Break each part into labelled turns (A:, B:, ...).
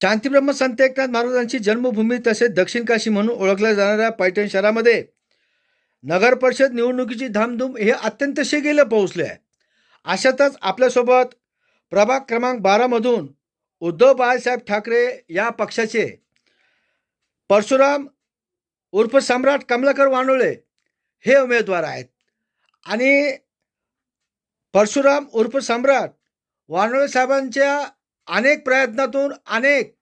A: शांतीब्रह्म संत एकनाथ महाराजांची जन्मभूमी तसेच दक्षिण काशी म्हणून ओळखल्या जाणाऱ्या पैठण शहरामध्ये नगर परिषद निवडणुकीची धामधूम हे अत्यंत शेगेला पोहोचले आहे अशातच आपल्यासोबत प्रभाग क्रमांक बारामधून उद्धव बाळासाहेब ठाकरे या पक्षाचे परशुराम उर्फ सम्राट कमलाकर वानोळे हे उमेदवार आहेत. आणि परशुराम उर्फ सम्राट वानोळे साहेबांच्या अनेक प्रयत्नातून अनेक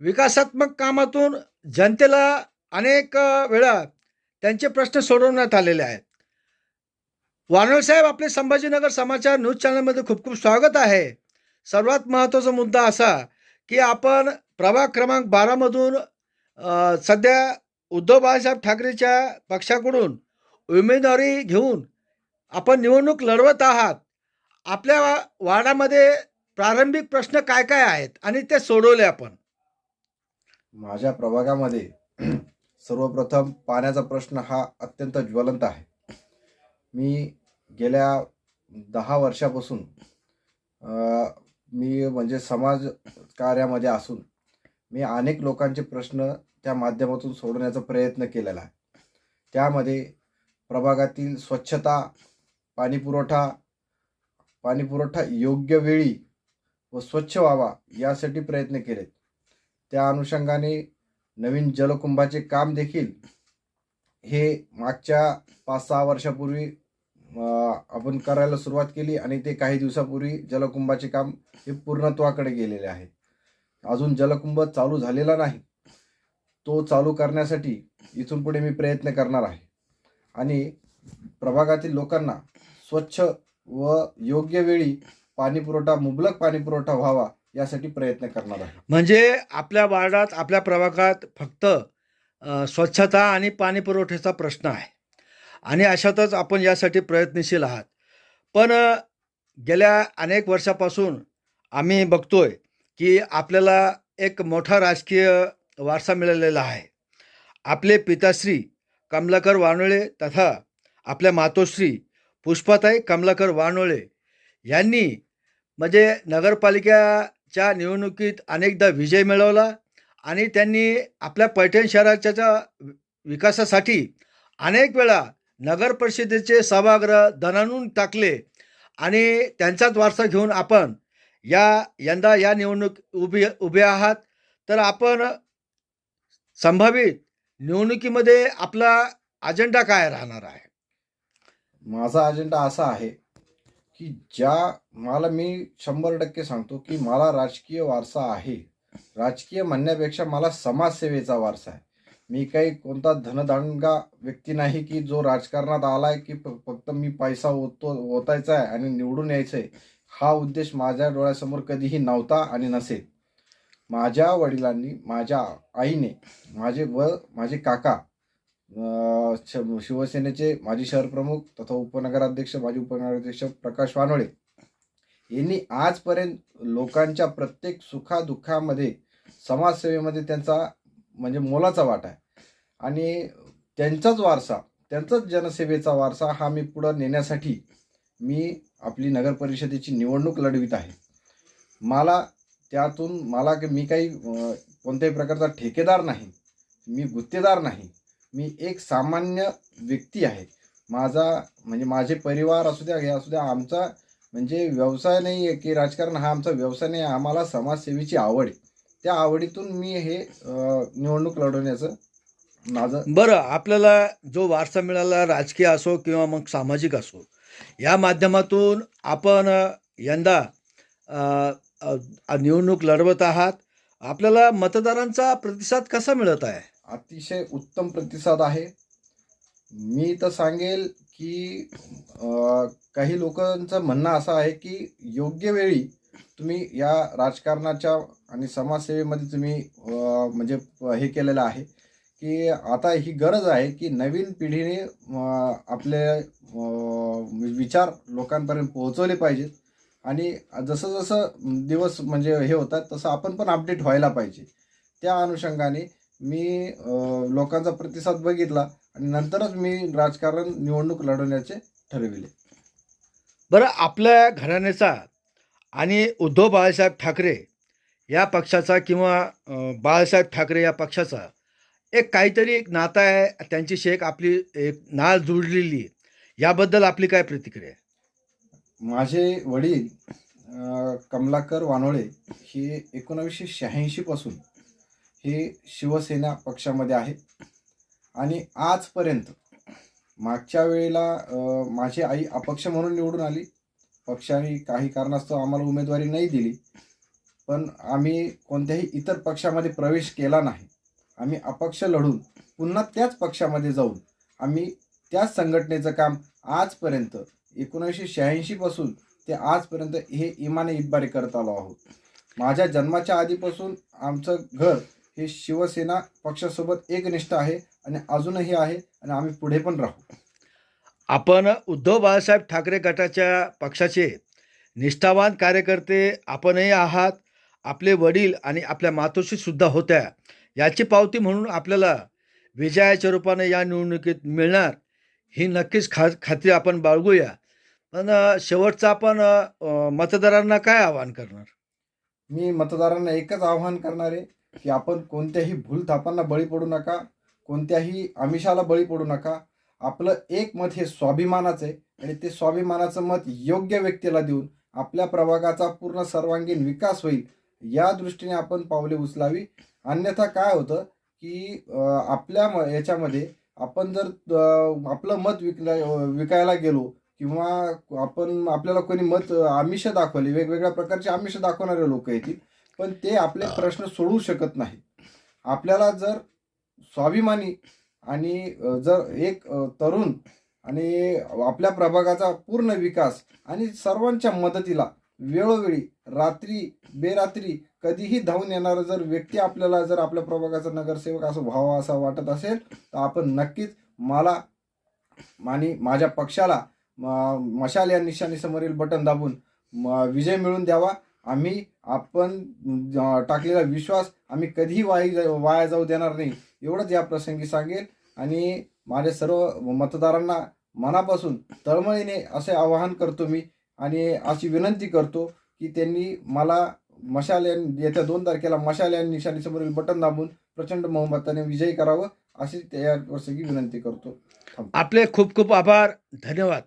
A: विकासात्मक कामातून जनतेला अनेक वेळा त्यांचे प्रश्न सोडवण्यात आलेले आहेत. वानोळे साहेब आपले संभाजीनगर समाचार न्यूज चॅनलमध्ये खूप खूप स्वागत आहे. सर्वात महत्त्वाचा मुद्दा असा की आपण प्रभाग क्रमांक बारामधून सध्या उद्धव बाळासाहेब ठाकरेच्या पक्षाकडून उमेदवारी घेऊन आपण निवडणूक लढवत आहात. आपल्या वा- वार्डामध्ये प्रारंभिक प्रश्न काय काय आहेत आणि ते सोडवले आपण.
B: माझ्या प्रभागामध्ये सर्वप्रथम पाण्याचा प्रश्न हा अत्यंत ज्वलंत आहे. मी गेल्या दहा वर्षापासून मी म्हणजे समाज कार्यामध्ये असून मी अनेक लोकांचे प्रश्न त्या माध्यमातून सोडवण्याचा प्रयत्न केलेला आहे. त्यामध्ये प्रभागातील स्वच्छता पाणीपुरवठा पाणीपुरवठा योग्य वेळी व स्वच्छ व्हावा यासाठी प्रयत्न केलेत. त्या अनुषंगाने नवीन जलकुंभाचे काम देखील हे मागच्या पाच सहा वर्षापूर्वी आपण करायला सुरुवात केली आणि ते काही दिवसापूर्वी जलकुंभाचे काम हे पूर्णत्वाकडे गेलेले आहे. अजून जलकुंभ चालू झालेला नाही. तो चालू करण्यासाठी इथून पुढे मी प्रयत्न करणार आहे. आणि प्रभागातील लोकांना स्वच्छ व योग्य वेळी पाणीपुरवठा मुबलक पाणीपुरवठा व्हावा यासाठी प्रयत्न करणार आहे.
A: म्हणजे आपल्या वार्डात आपल्या प्रभागात फक्त अ, स्वच्छता आणि पाणी पुरवठ्याचा प्रश्न आहे. आणि अशातच आपण यासाठी प्रयत्नशील आहात. पण अ, गेल्या अनेक वर्षापासून आम्ही बघतोय की आपल्याला एक मोठा राजकीय वारसा मिळालेला आहे. आपले पिताश्री कमलाकर वानोळे तथा आपल्या मातोश्री पुष्पाताई कमलाकर वानोळे यांनी म्हणजे नगरपालिकेच्या निवडणुकीत अनेकदा विजय मिळवला आणि त्यांनी आपल्या पैठण शहराच्या विकासासाठी अनेक वेळा नगर परिषदेचे सभागृह दणानून टाकले आणि त्यांचाच वारसा घेऊन आपण या यंदा या निवडणूक उभी उभे आहात. तर आपण संभावित निवडणुकीमध्ये आपला अजेंडा काय राहणार आहे?
B: माझा अजेंडा असा आहे की ज्या मला मी शंभर टक्के सांगतो की मला राजकीय वारसा आहे. राजकीय म्हणण्यापेक्षा मला समाजसेवेचा वारसा आहे. मी काही कोणता धनदांडगा व्यक्ती नाही की जो राजकारणात आलाय की फक्त मी पैसा ओतो ओतायचा आहे आणि निवडून यायचं आहे हा उद्देश माझ्या डोळ्यासमोर कधीही नव्हता आणि नसेल. माझ्या वडिलांनी माझ्या आईने माझे व माझे काका शिवसेनेचे माजी शहर प्रमुख तथा उपनगराध्यक्ष माजी उपनगराध्यक्ष प्रकाश वानोळे यांनी आजपर्यंत लोकांच्या प्रत्येक सुखादुःखामध्ये समाजसेवेमध्ये त्यांचा म्हणजे मोलाचा वाटा आहे. आणि त्यांचाच वारसा त्यांचाच जनसेवेचा वारसा हा मी पुढं नेण्यासाठी मी आपली नगर परिषदेची निवडणूक लढवित आहे. मला त्यातून मला मी काही कोणत्याही प्रकारचा ठेकेदार नाही मी गुत्तेदार नाही मी एक सामान्य व्यक्ती आहे. माझा म्हणजे माझे परिवार असू द्या हे असू द्या आमचा म्हणजे व्यवसाय नाही आहे की राजकारण हा आमचा व्यवसाय नाही आम्हाला समाजसेवेची आवड आहे. त्या आवडीतून मी हे निवडणूक लढवण्याचं माझं
A: बरं आपल्याला जो वारसा मिळाला राजकीय असो किंवा मग सामाजिक असो या माध्यमातून आपण यंदा निवडणूक लढवत आहात. आपल्याला मतदारांचा प्रतिसाद कसा मिळत आहे?
B: अतिशय उत्तम प्रतिसाद आहे. मी तर सांगेल की काही लोकांचं म्हणणं असं आहे की योग्य वेळी तुम्ही या राजकारणाच्या आणि समाजसेवेमध्ये तुम्ही म्हणजे हे केलेलं आहे की आता ही गरज आहे की नवीन पिढीने आपले विचार लोकांपर्यंत पोहोचवले पाहिजेत. आणि जसं जसं दिवस म्हणजे हे होतात तसं आपण पण अपडेट व्हायला पाहिजे. त्या अनुषंगाने मी लोकांचा प्रतिसाद बघितला आणि नंतरच मी राजकारण निवडणूक लढवण्याचे ठरविले
A: बरं आपल्या घराण्याचा आणि उद्धव बाळासाहेब ठाकरे या पक्षाचा किंवा बाळासाहेब ठाकरे या पक्षाचा एक काहीतरी एक नातं आहे त्यांच्याशी एक आपली एक नाळ जुळलेली. याबद्दल आपली काय प्रतिक्रिया आहे
B: माझे वडील कमलाकर वानोळे हे एकोणावीसशे शहाऐंशी पासून हे शिवसेना पक्षामध्ये आहे. आणि आजपर्यंत मागच्या वेळेला माझी आई अपक्ष म्हणून निवडून आली. पक्षाने काही कारणास्तव आम्हाला उमेदवारी नाही दिली. पण आम्ही कोणत्याही इतर पक्षामध्ये प्रवेश केला नाही. आम्ही अपक्ष लढून पुन्हा त्याच पक्षामध्ये जाऊन आम्ही त्याच संघटनेचं काम आजपर्यंत एकोणीसशे शहाऐंशीपासून ते आजपर्यंत हे इमाने इतबारे करत आलो आहोत. माझ्या जन्माच्या आधीपासून आमचं घर हे शिवसेना पक्षासोबत एकनिष्ठ आहे आणि अजूनही आहे आणि आम्ही पुढे पण राहू.
A: आपण उद्धव बाळासाहेब ठाकरे गटाच्या पक्षाचे निष्ठावान कार्यकर्ते आपणही आहात. आपले वडील आणि आपल्या मातोश्री सुद्धा होत्या. याची पावती म्हणून आपल्याला विजयाच्या रूपाने या निवडणुकीत मिळणार ही नक्कीच खा खात्री आपण बाळगूया. पण शेवटचं आपण मतदारांना काय आवाहन करणार?
B: मी मतदारांना एकच आवाहन करणार आहे की आपण कोणत्याही भूलथापांना बळी पडू नका कोणत्याही आमिषाला बळी पडू नका. आपलं एक मत हे स्वाभिमानाचं आहे आणि ते स्वाभिमानाचं मत योग्य व्यक्तीला देऊन आपल्या प्रभागाचा पूर्ण सर्वांगीण विकास होईल या दृष्टीने आपण पावले उचलावी. अन्यथा काय होतं की आपल्या म- याच्यामध्ये आपण जर आपलं मत विकला विकायला गेलो किंवा आपण आपल्याला कोणी मत आमिष दाखवले वेगवेगळ्या प्रकारचे आमिष दाखवणारे लोक येतील पण ते आपले प्रश्न सोडवू शकत नाही आपल्याला जर स्वाभिमानी आणि जर एक तरुण आणि आपल्या प्रभागाचा पूर्ण विकास आणि सर्वांच्या मदतीला वेळोवेळी रात्री बेरात्री कधीही धावून येणारा जर व्यक्ती आपल्याला जर आपल्या प्रभागाचा नगरसेवक असं व्हावा असं वाटत असेल तर आपण नक्कीच मला आणि माझ्या पक्षाला म- मशाल या निशाणीसमोरील बटन दाबून विजय मिळवून द्यावा. आम्ही आपण टाकलेला विश्वास आम्ही कधीही वाई वाया जाऊ देणार नाही. एवढंच या प्रसंगी सांगेल. आणि माझ्या सर्व मतदारांना मनापासून तळमळीने असे आवाहन करतो मी आणि अशी विनंती करतो की त्यांनी मला मशाल येत्या दोन तारखेला मशाल या निशाणीसमोरील बटन दाबून प्रचंड बहुमताने विजयी करावं अशी त्या प्रसंगी विनंती करतो.
A: आपले खूप खूप आभार. धन्यवाद.